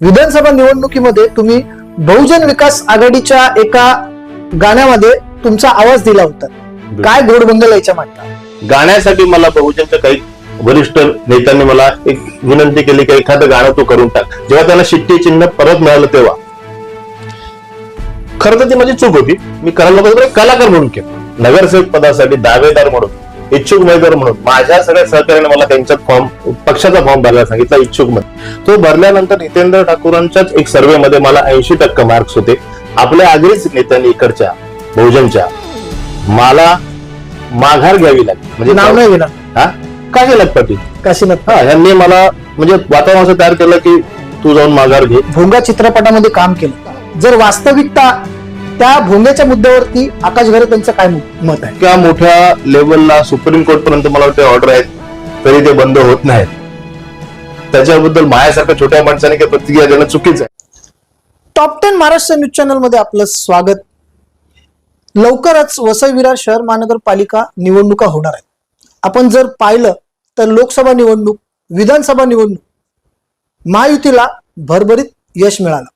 विधानसभा निवडणुकीमध्ये तुम्ही बहुजन विकास आघाडीच्या एका गाण्यामध्ये तुमचा आवाज दिला होता. काय गोडबंगल याच्या मागता गाण्यासाठी मला बहुजनच्या काही वरिष्ठ नेत्यांनी मला एक विनंती केली की एखादं गाणं तू करून टाक. जेव्हा त्यांना शिट्टी चिन्ह परत मिळालं तेव्हा. खरं तर ती माझी चूक होती. मी करायला कलाकार म्हणून केलं. नगरसेवक पदासाठी दावेदार म्हणून. इच्छुक उमेदवार म्हणून माझ्या सगळ्या सहकार्याने मला त्यांच्यात फॉर्म पक्षाचा फॉर्म भरायला सांगितला इच्छुकमध्ये तो भरल्यानंतर हितेंद्र ठाकूरांच्याच एक सर्वे मध्ये मला ऐंशी टक्के मार्क्स होते. आपल्या आगळीच नेत्यांनी इकडच्या बहुजनच्या मला माघार घ्यावी लागली. म्हणजे नाव नाही घेणार. हा? केलं पाटील. काशीनाथ हा यांनी मला म्हणजे वातावरण असं तयार केलं की तू जाऊन माघार घे. भोंगा चित्रपटामध्ये काम केलं. जर वास्तविकता त्या भोंग्याच्या मुद्द्यावरती आकाश घरे त्यांचं काय मत आहे? इतक्या मोठ्या लेवलला सुप्रीम कोर्ट पर्यंत मला वाटते ऑर्डर आहेत तरी ते बंद होत नाहीत. त्याच्याबद्दल माझ्यासारख्या छोट्या माणसाने काही प्रतिक्रिया देणं चुकीचं आहे. टॉप टेन महाराष्ट्र न्यूज चॅनलमध्ये आपलं स्वागत. लवकरच वसई विरार शहर महानगरपालिका निवडणुका होणार आहेत. आपण जर पाहिलं तर लोकसभा निवडणूक विधानसभा निवडणूक महायुतीला भरभरीत यश मिळालं.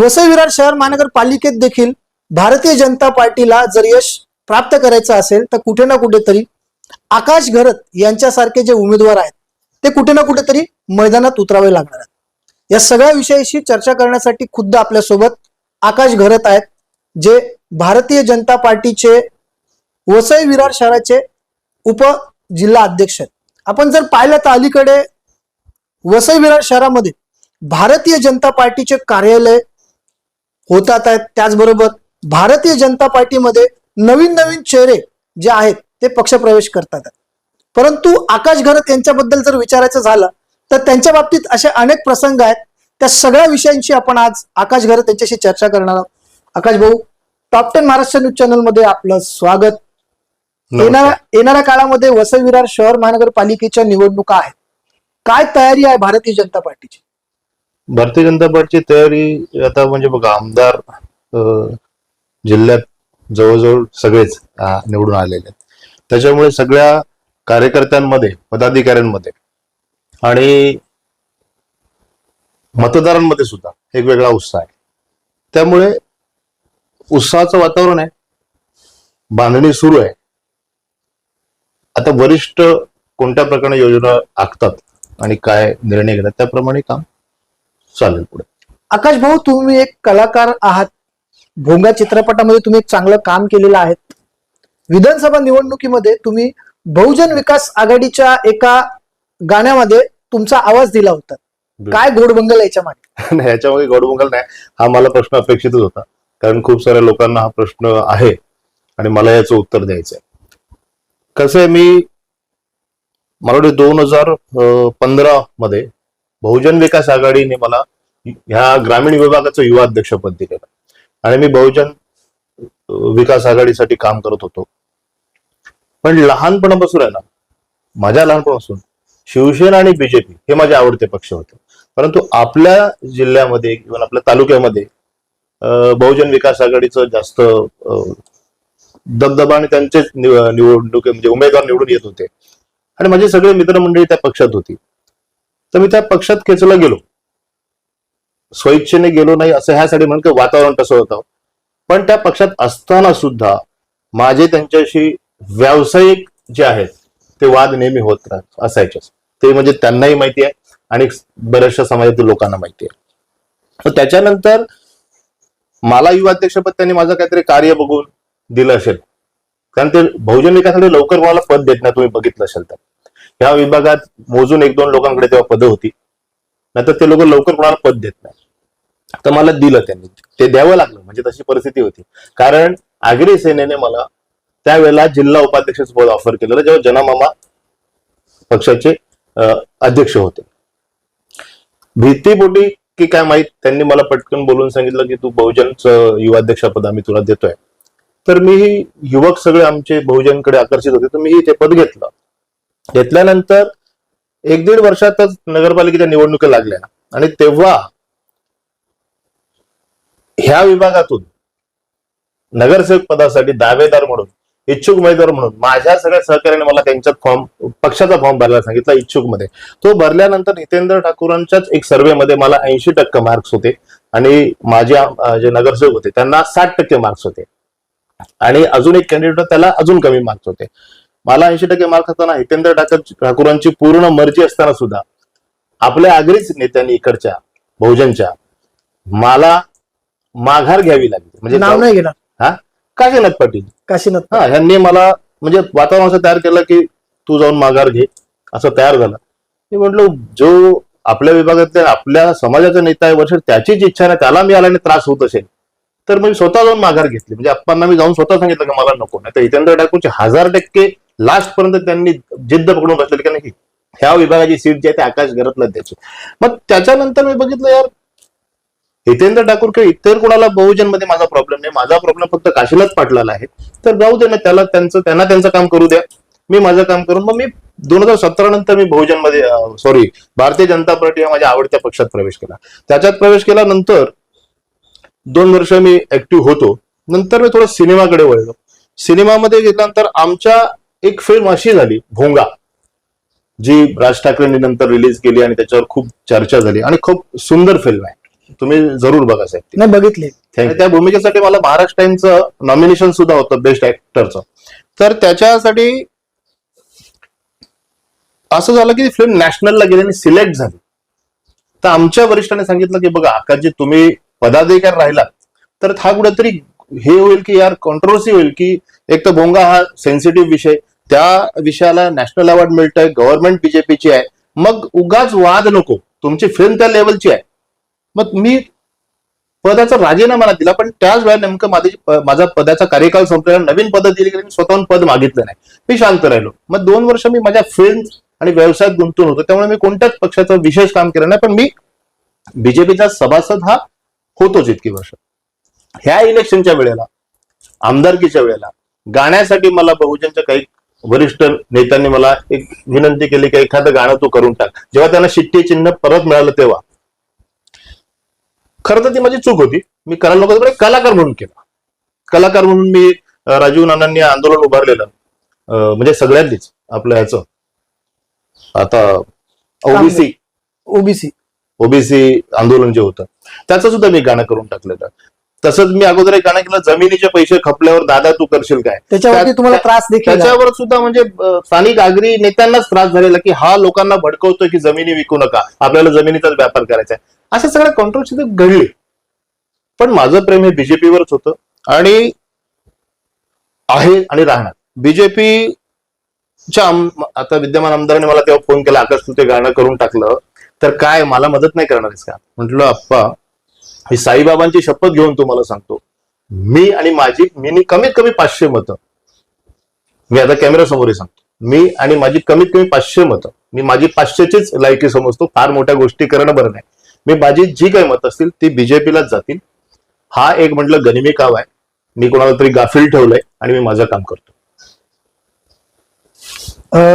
वसई विरार शहर महानगरपालिकेत देखील भारतीय जनता पार्टीला जर यश प्राप्त करायचं असेल तर कुठे ना कुठेतरी आकाश घरत यांच्यासारखे जे उमेदवार आहेत ते कुठे ना कुठेतरी मैदानात उतरावे लागणार आहेत. या सगळ्या विषयाशी चर्चा करण्यासाठी खुद्द आपल्यासोबत आकाश घरत आहेत जे भारतीय जनता पार्टीचे वसई विरार शहराचे उप जिल्हा अध्यक्ष आहेत. आपण जर पाहिलं तर अलीकडे वसई विरार शहरामध्ये भारतीय जनता पार्टीचे कार्यालय होतात आहेत. त्याचबरोबर भारतीय जनता पार्टीमध्ये नवीन नवीन चेहरे जे आहेत ते पक्षप्रवेश करतात. परंतु आकाश घरत यांच्याबद्दल जर विचारायचं झालं तर त्यांच्या बाबतीत असे अनेक प्रसंग आहेत. त्या सगळ्या विषयांशी आपण आज आकाश घरत यांच्याशी चर्चा करणार आहोत. आकाश भाऊ टॉप टेन महाराष्ट्र न्यूज चॅनलमध्ये आपलं स्वागत. येणाऱ्या येणाऱ्या काळामध्ये वसई विरार शहर महानगरपालिकेच्या निवडणुका आहेत. काय तयारी आहे भारतीय जनता पार्टीची? भारतीय जनता पार्टीची तयारी आता म्हणजे बघा आमदार जिल्ह्यात जवळजवळ सगळेच निवडून आलेले आहेत. त्याच्यामुळे सगळ्या कार्यकर्त्यांमध्ये पदाधिकाऱ्यांमध्ये आणि मतदारांमध्ये सुद्धा एक वेगळा उत्साह आहे. त्यामुळे उत्साहाचं वातावरण आहे. बांधणी सुरू आहे. आता वरिष्ठ कोणत्या प्रकारे योजना आखतात आणि काय निर्णय घेतात त्याप्रमाणे काम चालेल पुढे. आकाश भाऊ तुम्ही एक कलाकार आहात. भोंगा चित्रपटामध्ये तुम्ही एक चांगलं काम केलेलं आहे विधानसभा निवडणुकीमध्ये तुम्ही बहुजन विकास आघाडीच्या एका गाण्यामध्ये तुमचा आवाज दिला होता. काय गोडबंगल याच्या मागे? नाही याच्यामध्ये गौडबंगल नाही. हा मला प्रश्न अपेक्षितच होता. कारण खूप साऱ्या लोकांना हा प्रश्न आहे आणि मला याचं उत्तर द्यायचं आहे कसं आहे मी मला वाटतं दोन हजार पंधरा मध्ये बहुजन विकास आघाडीने मला ह्या ग्रामीण विभागाचं युवा अध्यक्षपद दिलेलं आणि मी बहुजन विकास आघाडीसाठी काम करत होतो. पण लहानपणापासून आहे ना माझ्या लहानपणापासून शिवसेना आणि बीजेपी हे माझे आवडते पक्ष होते. परंतु आपल्या जिल्ह्यामध्ये किंवा आपल्या तालुक्यामध्ये बहुजन विकास आघाडीचं जास्त दबदबा आणि त्यांचेच निवडणुकी म्हणजे उमेदवार निवडून येत होते. आणि माझे सगळे मित्रमंडळी त्या पक्षात होती. तर मी त्या पक्षात खेचला गेलो. स्वइच्छेने गेलो नाही असं ह्यासाठी म्हणून की वातावरण तसं होतं. पण त्या पक्षात असताना सुद्धा माझे त्यांच्याशी व्यावसायिक जे आहेत ते वाद नेहमी होत राहत असायचेच ते म्हणजे त्यांनाही माहिती आहे आणि बऱ्याचशा समाजातील लोकांना माहिती आहे. तर त्याच्यानंतर मला युवा अध्यक्षपद त्यांनी माझं काहीतरी कार्य बघून दिलं असेल. कारण ते बहुजन विकासाठी लवकर मला पद देत नाही तुम्ही बघितलं असेल तर. ह्या विभागात मोजून एक दोन लोकांकडे तेव्हा पदं होती. नाहीतर ते लोक लवकर कोणाला पद देत नाही. तर मला दिलं त्यांनी. ते द्यावं लागलं म्हणजे तशी परिस्थिती होती. कारण आगरी सेनेने मला त्यावेळेला जिल्हा उपाध्यक्षाचं पद ऑफर केलेलं जेव्हा जनामामा पक्षाचे अध्यक्ष होते. भीतीपोटी की काय माहीत त्यांनी मला पटकन बोलून सांगितलं की तू बहुजनचं युवाध्यक्षपद आम्ही तुला देतोय. तर मी युवक सगळे आमचे बहुजनकडे आकर्षित होते. तर मी ते पद घेतलं. घेतल्यानंतर एक दीड वर्षातच नगरपालिकेच्या निवडणुका लागल्या. आणि तेव्हा ह्या विभागातून नगरसेवक पदासाठी दावेदार म्हणून इच्छुक उमेदवार म्हणून माझ्या सगळ्या सहकार्याने मला त्यांच्यात फॉर्म पक्षाचा फॉर्म भरायला सांगितला इच्छुकमध्ये तो भरल्यानंतर हितेंद्र ठाकूरांच्याच एक सर्व्हेमध्ये मला ऐंशी टक्के मार्क्स होते. आणि माझे जे नगरसेवक होते त्यांना साठ टक्के मार्क्स होते. आणि अजून एक कॅन्डिडेट त्याला अजून कमी मार्क्स होते. मला ऐंशी टक्के मार्क्स असताना हितेंद्र ठाकर ठाकूरांची पूर्ण मर्जी असताना सुद्धा आपल्या आगरीच नेत्यांनी इकडच्या बहुजनच्या मला माघार घ्यावी लागली. म्हणजे नाव नाही घेणार. हा? काशीनाथ पाटील. काशीनाथ हा ह्यांनी मला म्हणजे वातावरण असं तयार केलं की तू जाऊन माघार घे असं तयार झालं. मी म्हटलं जो आपल्या विभागातल्या आपल्या समाजाचा नेता आहे वर्ष त्याचीच इच्छा नाही त्याला मिळाल्याने त्रास होत असेल तर मी स्वतः जाऊन माघार घेतली. म्हणजे अप्पांना मी जाऊन स्वतः सांगितलं की मला नको नाही तर हितेंद्र ठाकूरचे हजार टक्के लास्ट पर्यंत त्यांनी जिद्द पकडून बसलेली की नाही? ह्या विभागाची सीट जी आहे ते आकाश घरातलं द्यायची. मग त्याच्यानंतर मी बघितलं यार हितेंद्र ठाकूर किंवा इतर कोणाला बहुजनमध्ये माझा प्रॉब्लेम नाही. माझा प्रॉब्लेम फक्त काशीलाच पाटलाला आहे. तर जाऊ दे ना त्याला त्यांचं त्यांना त्यांचं काम करू द्या. मी माझं काम करून मग मी दोन हजार सतरा नंतर मी बहुजनमध्ये सॉरी भारतीय जनता पार्टी या माझ्या आवडत्या पक्षात प्रवेश केला. त्याच्यात प्रवेश केल्यानंतर दोन वर्ष मी ऍक्टिव्ह होतो. नंतर मी थोडं सिनेमाकडे वळलो. सिनेमामध्ये गेल्यानंतर आमच्या एक फिल्म अशी झाली भोंगा जी राज ठाकरेंनी नंतर रिलीज केली आणि त्याच्यावर खूप चर्चा झाली. आणि खूप सुंदर फिल्म आहे. तुम्ही जरूर बघा साहेब. नाही बघितले. आणि त्या भूमिकेसाठी मला महाराष्ट्र टाइमचं नॉमिनेशन सुद्धा होतं बेस्ट ऍक्टरचं तर त्याच्यासाठी असं झालं की फिल्म नॅशनलला गेली आणि सिलेक्ट झाली. तर आमच्या वरिष्ठांनी सांगितलं की बघा आकाशजी तुम्ही पदाधिकारी राहिलात. तर हा कुठेतरी हे होईल की यार कॉन्ट्रोवर्सी होईल की एक तर भोंगा हा सेन्सिटिव्ह विषय त्या विषयाला नॅशनल अवॉर्ड मिळतोय गव्हर्नमेंट बीजेपीची आहे. मग उगाच वाद नको. तुमची फिल्म त्या लेवलची आहे. मग मी पदाचा राजीनामा दिला पण त्याच वेळेला नेमकं माझी माझा पदाचा कार्यकाल संपलेला नवीन पद दिली गेली मी स्वतःहून पद मागितलं नाही. मी शांत राहिलो. मग दोन वर्ष मी माझ्या फिल्म आणि व्यवसायात गुंतून होतो. त्यामुळे मी कोणत्याच पक्षाचं विशेष काम केलं नाही पण मी बीजेपीचा सभासद हा होतोच इतकी वर्ष. ह्या इलेक्शनच्या वेळेला आमदारकीच्या वेळेला गाण्यासाठी मला बहुजनच्या काही वरिष्ठ नेत्यांनी मला एक विनंती केली की एखादं गाणं तू करून टाक. जेव्हा त्यांना शिट्टी चिन्ह परत मिळालं तेव्हा. खरं तर ती माझी चूक होती. मी करायला नको एक कलाकार म्हणून केला. कलाकार म्हणून मी राजीव नानांनी आंदोलन उभारलेलं. म्हणजे सगळ्यांनीच आपलं ह्याचं. आता ओबीसी. ओबीसी. ओबीसी आंदोलन जे होतं त्याचं सुद्धा मी गाणं करून टाकलेलं. तसंच मी अगोदर एक गाणं केलं जमिनीचे पैसे खपल्यावर दादा तू करशील काय? त्याच्यावरती त्या- तुम्हाला त्रास देखील. त्याच्यावर सुद्धा म्हणजे स्थानिक आगरी नेत्यांनाच त्रास झालेला की हा लोकांना भडकवतोय की जमिनी विकू नका आपल्याला जमिनीचाच व्यापार करायचा आहे. अशा सगळ्या कॉन्ट्रोवर्सी घडली. पण माझं प्रेम हे बीजेपीवरच होतं आणि आहे आणि राहणार. बीजेपीच्या आता विद्यमान आमदाराने मला तेव्हा फोन केला आकाश तू ते गाणं करून टाकलं तर काय मला मदत नाही करणार का? म्हटलं अप्पा मी साईबाबांची शपथ घेऊन तुम्हाला सांगतो. मी आणि माझी मी कमीत कमी पाचशे मतं. मी आता कॅमेरा समोर सांगतो. मी आणि माझी कमीत कमी पाचशे मतं. मी माझी पाचशेचीच लायकी समजतो. फार मोठ्या गोष्टी करणं बरं नाही. मी माझी जी काही मतं असतील ती बीजेपीलाच जातील. हा एक म्हटलं गनिमी काव आहे. मी कोणाला तरी गाफील ठेवलंय आणि मी माझं काम करतो.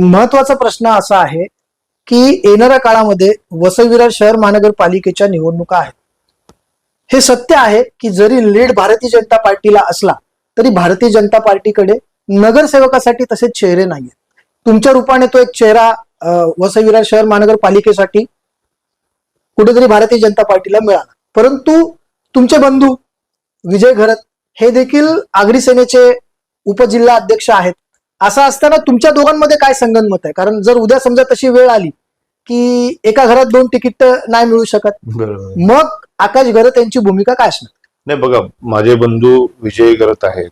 महत्त्वाचा प्रश्न असा आहे की येणाऱ्या काळामध्ये वसई शहर महानगरपालिकेच्या निवडणुका आहेत. हे सत्य आहे की जरी लीड भारतीय जनता पार्टीला असला तरी भारतीय जनता पार्टीकडे नगरसेवकासाठी तसे चेहरे नाहीयेत. तुमच्या रूपाने तो एक चेहरा अं, वसई विरार शहर महानगरपालिकेसाठी कुठेतरी भारतीय जनता पार्टीला मिळाला. परंतु तुमचे बंधू विजय घरत हे देखील आगरी सेनेचे उपजिल्हा अध्यक्ष आहेत. असं असताना तुमच्या दोघांमध्ये काय संगनमत आहे? कारण जर उद्या समजा तशी वेळ आली की एका घरात दोन तिकीट नाही मिळू शकत. मग आकाश घरत यांची भूमिका काय असणार? नाही बघा माझे बंधू विजय करत आहेत.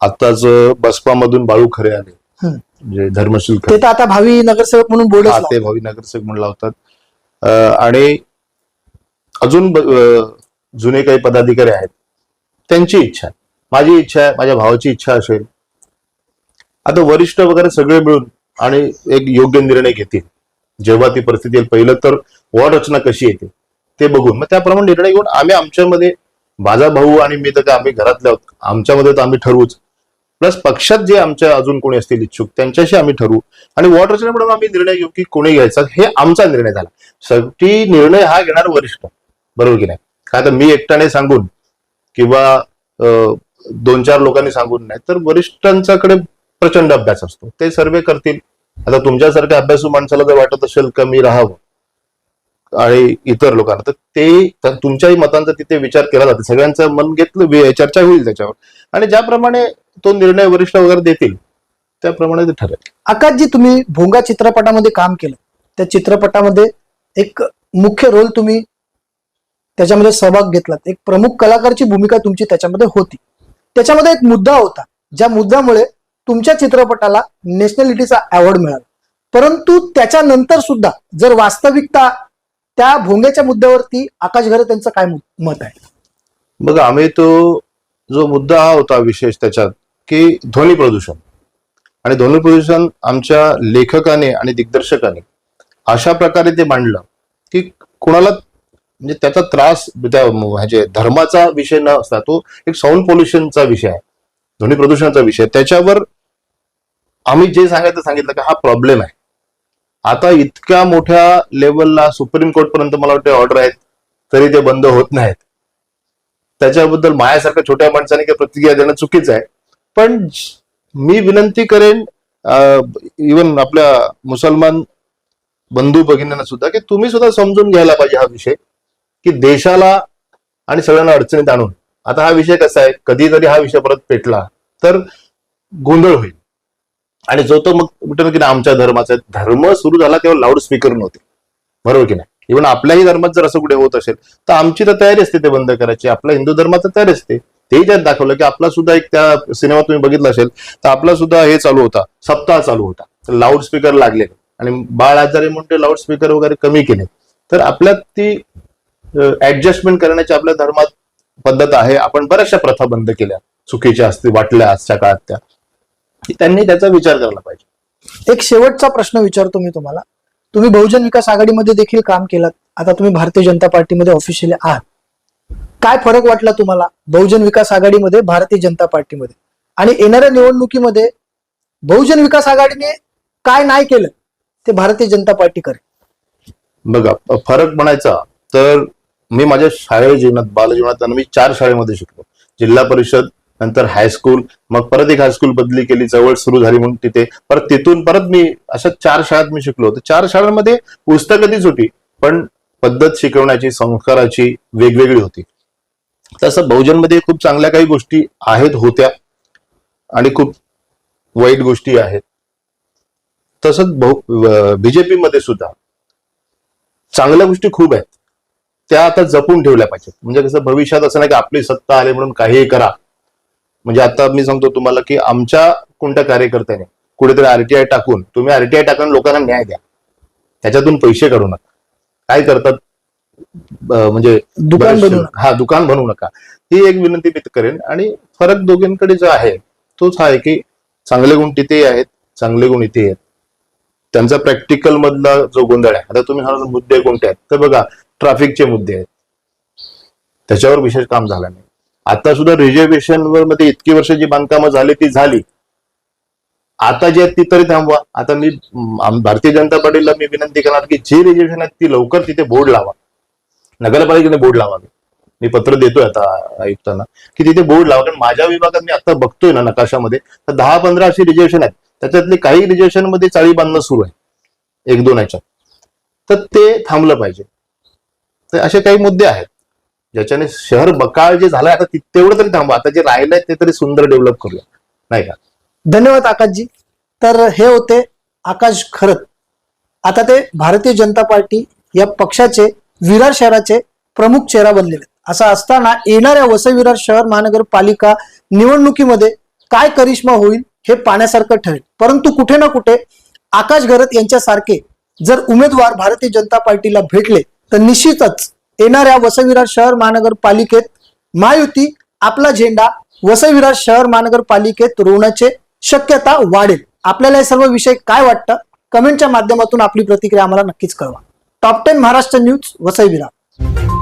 आताच बसपामधून बाळू खरे आले. म्हणजे धर्मशील ते तर आता भावी नगरसेवक म्हणून हा बोर्डच ते भावी नगरसेवक म्हणून लावतात. अं, आणि अजून ब- अं, जुने काही पदाधिकारी आहेत. त्यांची इच्छा आहे. माझी इच्छा आहे माझ्या भावाची इच्छा असेल. आता वरिष्ठ वगैरे सगळे मिळून आणि एक योग्य निर्णय घेतील. जेव्हा ती परिस्थिती येईल पहिलं तर वॉर्ड रचना कशी येते? ते बघून. मग त्याप्रमाणे निर्णय घेऊन आम्ही आमच्यामध्ये माझा भाऊ आणि मी तर काय आम्ही घरातले आहोत. आमच्यामध्ये तर आम्ही ठरवूच. प्लस पक्षात जे आमच्या अजून कोणी असतील इच्छुक त्यांच्याशी आम्ही ठरवू. आणि वॉर्ड रचनेमुळे आम्ही निर्णय घेऊ की कोणी घ्यायचा हे आमचा निर्णय झाला. शेवटी निर्णय हा घेणार वरिष्ठ. बरोबर की नाही? काय तर मी एकट्याने सांगून किंवा दोन चार लोकांनी सांगून नाही तर वरिष्ठांच्याकडे प्रचंड अभ्यास असतो. ते सर्वे करतील. आता तुमच्यासारख्या अभ्यासू माणसाला जर वाटत असेल का मी राहावं आणि इतर लोकांना. तर ते तर तुमच्याही मतांचा तिथे विचार केला जातो. सगळ्यांचं मन घेतलं चर्चा होईल त्याच्यावर. आणि ज्याप्रमाणे तो निर्णय वरिष्ठ वगैरे देतील त्याप्रमाणे ते ठरेल. आकाशजी तुम्ही भोंगा चित्रपटामध्ये काम केलं. त्या चित्रपटामध्ये एक मुख्य रोल तुम्ही त्याच्यामध्ये सहभाग घेतलात. एक प्रमुख कलाकारची भूमिका तुमची त्याच्यामध्ये होती. त्याच्यामध्ये एक मुद्दा होता. ज्या मुद्द्यामुळे तुमच्या चित्रपटाला नॅशनॅलिटीचा अवॉर्ड मिळाला. परंतु त्याच्यानंतर सुद्धा जर वास्तविकता त्या भोंग्याच्या मुद्द्यावरती आकाश घरे त्यांचं काय मत आहे? बघा आम्ही तो जो मुद्दा हा होता विशेष त्याच्यात की ध्वनी प्रदूषण. आणि ध्वनी प्रदूषण आमच्या लेखकाने आणि दिग्दर्शकाने अशा प्रकारे ते मांडलं की कुणाला म्हणजे त्याचा त्रास त्या म्हणजे धर्माचा विषय न असता तो एक साऊंड पोल्युशनचा विषय आहे ध्वनी प्रदूषणाचा विषय त्याच्यावर आम्ही जे सांगायचं सांगितलं की हा प्रॉब्लेम आहे. आता इतक्या मोठ्या लेवलला सुप्रीम कोर्ट पर्यंत मला वाटते ऑर्डर आहेत तरी ते बंद होत नाहीत. त्याच्याबद्दल माझ्यासारख्या छोट्या माणसाने काही प्रतिक्रिया देणं चुकीचं आहे. पण मी विनंती करेन इवन आपल्या मुसलमान बंधू भगिनींना सुद्धा की तुम्ही सुद्धा समजून घ्यायला पाहिजे हा विषय की देशाला आणि सगळ्यांना अडचणीत आणून. आता हा विषय कसा आहे? कधीतरी हा विषय परत पेटला तर गोंधळ होईल. आणि जो तो मग कुठे ना की नाही, आमच्या धर्माचा धर्म सुरू झाला तेव्हा लाऊडस्पीकर नव्हते. बरोबर की नाही? इव्हन आपल्याही धर्मात जर असं कुठे होत असेल तर आमची तर तयारी असते ते बंद करायची. आपल्या हिंदू धर्माचा तयारी असते. तेही त्यात दाखवलं की आपला सुद्धा एक त्या सिनेमात तुम्ही बघितला असेल तर आपला सुद्धा हे चालू होता. सप्ताह चालू होता. लाऊडस्पीकर लागले. आणि बाळ आजारी म्हणून ते लाऊडस्पीकर वगैरे कमी केले. तर आपल्यात ती ऍडजस्टमेंट करण्याची आपल्या धर्मात पद्धत आहे. आपण बऱ्याचशा प्रथा बंद केल्या. चुकीच्या असतील वाटल्या आजच्या काळात त्या. त्यांनी त्याचा विचार करायला पाहिजे. एक शेवटचा प्रश्न विचारतो मी तुम्हाला. तुम्ही बहुजन विकास आघाडीमध्ये देखील काम केलं आता तुम्ही भारतीय जनता पार्टीमध्ये ऑफिशियली आहात. काय फरक वाटला तुम्हाला बहुजन विकास आघाडीमध्ये भारतीय जनता पार्टीमध्ये? आणि येणाऱ्या निवडणुकीमध्ये बहुजन विकास आघाडीने काय नाही केलं ते भारतीय जनता पार्टी करेल. बघा फरक म्हणायचा तर मी माझ्या शाळेच्या जीवनात बालजीवनात मी चार शाळेमध्ये शिकलो. जिल्हा परिषद नंतर हायस्कूल मग परत एक हायस्कूल बदली केली जवळ सुरू झाली म्हणून तिथे. परत तिथून परत मी अशा चार शाळेत मी शिकलो तर चार शाळांमध्ये पुस्तकं तीच होती पण पद्धत शिकवण्याची संस्काराची वेगवेगळी होती. तसं बहुजनमध्ये खूप चांगल्या काही गोष्टी आहेत होत्या आणि खूप वाईट गोष्टी आहेत. तसंच बहु बीजेपी मध्ये सुद्धा चांगल्या गोष्टी खूप आहेत. त्या आता जपून ठेवल्या पाहिजेत. म्हणजे कसं भविष्यात असं नाही की आपली सत्ता आली म्हणून काहीही करा. म्हणजे आता मी सांगतो तुम्हाला की आमच्या कोणत्या कार्यकर्त्याने कुठेतरी आरटीआय टाकून तुम्ही आरटीआय टाकून लोकांना न्याय द्या. त्याच्यातून पैसे काढू नका. काय करतात? म्हणजे दुकान बनवू नका. हा दुकान बनवू नका. ही एक विनंती मी करेन. आणि फरक दोघींकडे जो आहे तोच हा आहे की चांगले गुण तिथे आहेत चांगले गुण इथे आहेत. त्यांचा प्रॅक्टिकल मधला जो गोंधळ आहे आता तुम्ही मुद्दे कोणते आहेत? तर बघा ट्रॅफिकचे मुद्दे आहेत. त्याच्यावर विशेष काम झालं नाही. आता सुद्धा रिझर्वेशन वर मध्ये इतकी वर्ष जी बांधकामं झाली ती झाली. आता जी आहेत ती तरी थांबवा. आता मी भारतीय जनता पार्टीला मी विनंती करणार की जी रिझर्वेशन आहेत ती लवकर तिथे बोर्ड लावा. नगरपालिकेने बोर्ड लावा. मी पत्र देतोय आता आयुक्तांना की तिथे बोर्ड लावा. कारण माझ्या विभागात मी आता बघतोय ना नकाशामध्ये तर दहा पंधरा अशी रिझर्वेशन आहेत. त्याच्यातले काही रिझर्वेशनमध्ये चाळी बांधणं सुरू आहे. एक दोन याच्यात तर ते थांबलं पाहिजे. तर असे काही मुद्दे आहेत. ज्याच्याने शहर बकाळ जे झालंय आता तेवढं तरी थांबवा. आता जे राहिलंय ते तरी सुंदर डेव्हलप करूया. नाही का? धन्यवाद आकाशजी. तर हे होते आकाश खरत. आता ते भारतीय जनता पार्टी या पक्षाचे विरार शहराचे प्रमुख चेहरा बनलेले असं असताना येणाऱ्या वसई विरार शहर महानगरपालिका निवडणुकीमध्ये काय करिश्मा होईल हे पाहण्यासारखं ठरेल. परंतु कुठे ना कुठे आकाश घरत यांच्यासारखे जर उमेदवार भारतीय जनता पार्टीला भेटले तर निश्चितच येणाऱ्या वसईविरार शहर महानगरपालिकेत महायुती आपला झेंडा वसईविरार शहर महानगरपालिकेत रोवण्याचे शक्यता वाढेल. आपल्याला हे सर्व विषय काय वाटतं? कमेंटच्या माध्यमातून आपली प्रतिक्रिया आम्हाला नक्कीच कळवा. Top ten Maharashtra news Vasai Virar